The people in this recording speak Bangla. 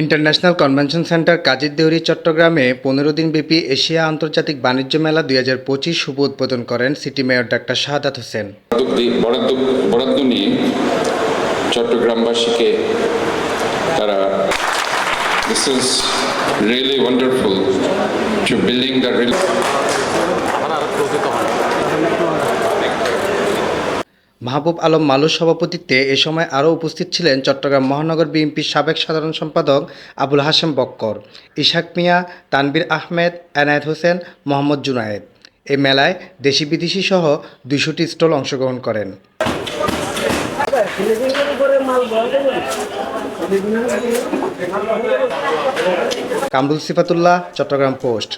ইন্টারন্যাশনাল কনভেনশন সেন্টার কাজীর দেউরি চট্টগ্রামে পনেরো দিনব্যাপী এশিয়া আন্তর্জাতিক বাণিজ্য মেলা দুই হাজার পঁচিশ শুভ উদ্বোধন করেন city mayor doctor Shahadat Hossain. চট্টগ্রামবাসীকে তারা this is really wonderful to building the real Mahbub Alam মালুর সভাপতিত্বে এ সময় আরও উপস্থিত ছিলেন চট্টগ্রাম মহানগর বিএনপির সাবেক সাধারণ সম্পাদক আবুল হাশেম বক্কর, ইশাক মিয়া তানবির আহমেদ, এনায়েত হোসেন, মোহাম্মদ জুনায়েদ। এ মেলায় দেশি বিদেশি সহ দুইশোটি স্টল অংশগ্রহণ করেন। কামরুল সিফাতুল্লাহ চট্টগ্রাম পোস্ট।